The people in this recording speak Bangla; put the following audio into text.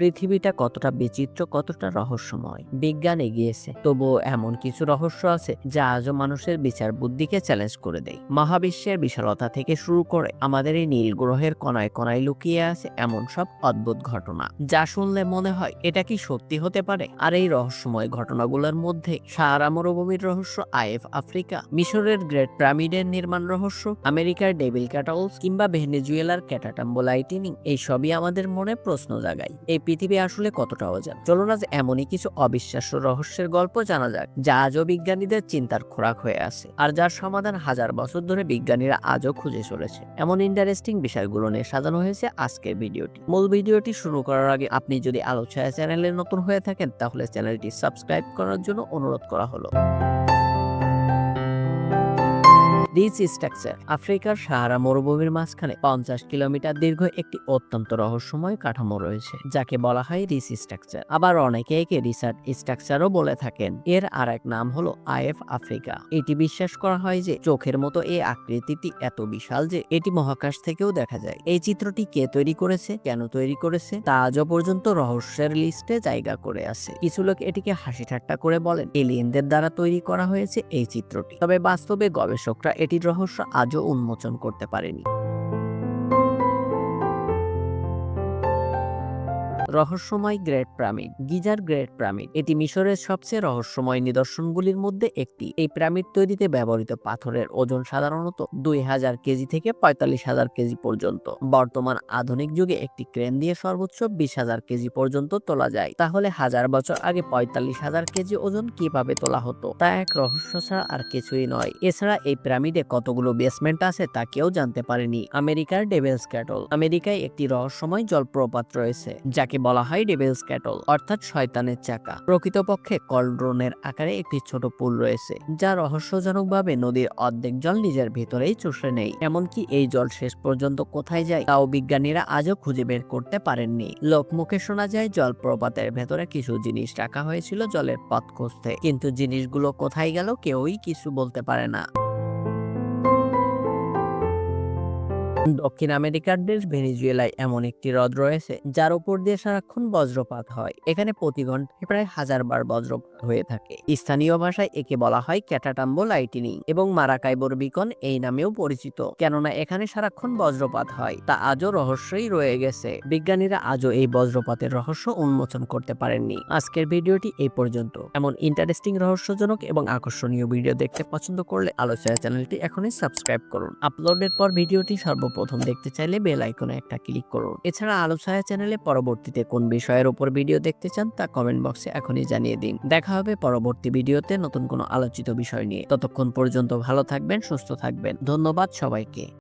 পৃথিবীটা কতটা বিচিত্র, কতটা রহস্যময়। বিজ্ঞান এগিয়েছে, তবুও এমন কিছু রহস্য আছে যা আজও মানুষের বিচার বুদ্ধিকে চ্যালেঞ্জ করে দেয়। মহাবিশ্বের বিশালতা থেকে শুরু করে আমাদের এই নীল গ্রহের কণায় কণায় লুকিয়ে আছে এমন সব অদ্ভুত ঘটনা। যা শুনলে মনে হয়, এটা কি সত্যি হতে পারে? আর এই রহস্যময় ঘটনাগুলোর মধ্যে সাহারা মরুভূমির রহস্য, আইএফ আফ্রিকা, মিশরের গ্রেট পিরামিডের নির্মাণ রহস্য, আমেরিকার ডেভিল ক্যাটলস কিংবা ভেনেজুয়েলার ক্যাটাটাম্বো লাইটিনিং এই সবই আমাদের মনে প্রশ্ন জাগায়। এই পৃথিবী আসলে কতটা অজান? চলুন আজ এমনই কিছু অবিশ্বাস্য রহস্যের গল্প জানা যাক, যা আজও বিজ্ঞানীদের চিন্তার খোরাক হয়ে আছে আর যার সমাধান হাজার বছর ধরে বিজ্ঞানীরা আজও খুঁজে চলেছে। এমন ইন্টারেস্টিং বিষয়গুলো নিয়ে সাজানো হয়েছে আজকের ভিডিওটি। মূল ভিডিওটি শুরু করার আগে আপনি যদি আলোচনা চ্যানেলে নতুন হয়ে থাকেন, তাহলে চ্যানেলটি সাবস্ক্রাইব করার জন্য অনুরোধ করা হলো। রিচ স্ট্রাকচার আফ্রিকার সাহারা মরুভূমির মাঝখানে পঞ্চাশ কিলোমিটার দীর্ঘ একটি অত্যন্ত রহস্যময় কাঠামো রয়েছে, যাকে বলা হয় রিচ স্ট্রাকচার আবার অনেকে একে রিসার্চ স্ট্রাকচারও বলে থাকেন। এর আর এক নাম হলো আইএফ আফ্রিকা এটি বিশ্বাস করা হয় যে চোখের মতো এই আকৃতিটি এত বিশাল যে এটি মহাকাশ থেকেও দেখা যায়। এই চিত্রটি কে তৈরি করেছে, কেন তৈরি করেছে, তা আজও পর্যন্ত রহস্যের লিস্টে জায়গা করে আছে। কিছু লোক এটিকে হাসি ঠাট্টা করে বলেন এলিয়েনদের দ্বারা তৈরি করা হয়েছে এই চিত্রটি। তবে বাস্তবে গবেষকরা এটির রহস্য আজও উন্মোচন করতে পারেনি। রহস্যময় গ্রেট প্রামিড, গিজার গ্রেট প্রামিড। এটি মিশরের সবচেয়ে রহস্যময় নিদর্শনগুলির মধ্যে একটি। এই প্রামিড তৈরিতে ব্যবহৃত পাথরের ওজন সাধারণত দুই হাজার কেজি থেকে পঁয়তাল্লিশ হাজার কেজি পর্যন্ত। বর্তমান আধুনিক যুগে একটি ক্রেন দিয়ে সর্বোচ্চ বিশ হাজার কেজি পর্যন্ত তোলা যায়। তাহলে হাজার বছর আগে পঁয়তাল্লিশ হাজার কেজি ওজন কীভাবে তোলা হতো? তা এক রহস্য ছাড়া আর কিছুই নয়। এছাড়া এই প্রামিডে কতগুলো বেসমেন্ট আছে তা কেউ জানতে পারেনি। আমেরিকার ডেভেলস ক্যাটল। আমেরিকায় একটি রহস্যময় জলপ্রপাত রয়েছে, যাকে বলা হয় ডেভিলস ক্যাটল অর্থাৎ শয়তানের চাকা। প্রকৃতপক্ষে কলড্রোনের আকারে একটি ছোট পুল রয়েছে, যা রহস্যজনকভাবে নদীর অর্ধেক জল নিজের ভেতরেই চষে নেই এমনকি এই জল শেষ পর্যন্ত কোথায় যায়, তাও বিজ্ঞানীরা আজও খুঁজে বের করতে পারেননি। লোকমুখে শোনা যায় জলপ্রপাতের ভেতরে কিছু জিনিস রাখা হয়েছিল জলের পথ খুঁজতে। কিন্তু জিনিসগুলো কোথায় গেল, কেউই কিছু বলতে পারে না। দক্ষিণ আমেরিকার দেশ ভেনিজুয়েলায় এমন একটি হ্রদ রয়েছে, যার উপর দিয়ে সারাক্ষণ বজ্রপাত হয়। এখানে প্রতি ঘন্টায় প্রায় হাজার বার বজ্রপাত হয়ে থাকে। স্থানীয় ভাষায় একে বলা হয় ক্যাটাটাম্বো লাইটিনিং এবং মারাকাইবোর বিকন এই নামেও পরিচিত। কেননা এখানে সারাক্ষণ বজ্রপাত হয়, তা আজও রহস্যই রয়ে গেছে। বিজ্ঞানীরা আজও এই বজ্রপাতের রহস্য উন্মোচন করতে পারেননি। আজকের ভিডিওটি এই পর্যন্ত। এমন ইন্টারেস্টিং রহস্যজনক এবং আকর্ষণীয় ভিডিও দেখতে পছন্দ করলে আলোচনা চ্যানেলটি এখনই সাবস্ক্রাইব করুন। আপলোডের পর ভিডিওটি সর্বপ্রথম দেখতে চাইলে বেল আইকনে একটা ক্লিক করুন। এছাড়া আলোচনা চ্যানেলে পরবর্তীতে কোন বিষয়ের উপর ভিডিও দেখতে চান তা কমেন্ট বক্সে এখনই জানিয়ে দিন। দেখা হবে পরবর্তী ভিডিওতে নতুন কোনো আলোচিত বিষয় নিয়ে। ততক্ষণ পর্যন্ত ভালো থাকবেন, সুস্থ থাকবেন। ধন্যবাদ সবাইকে।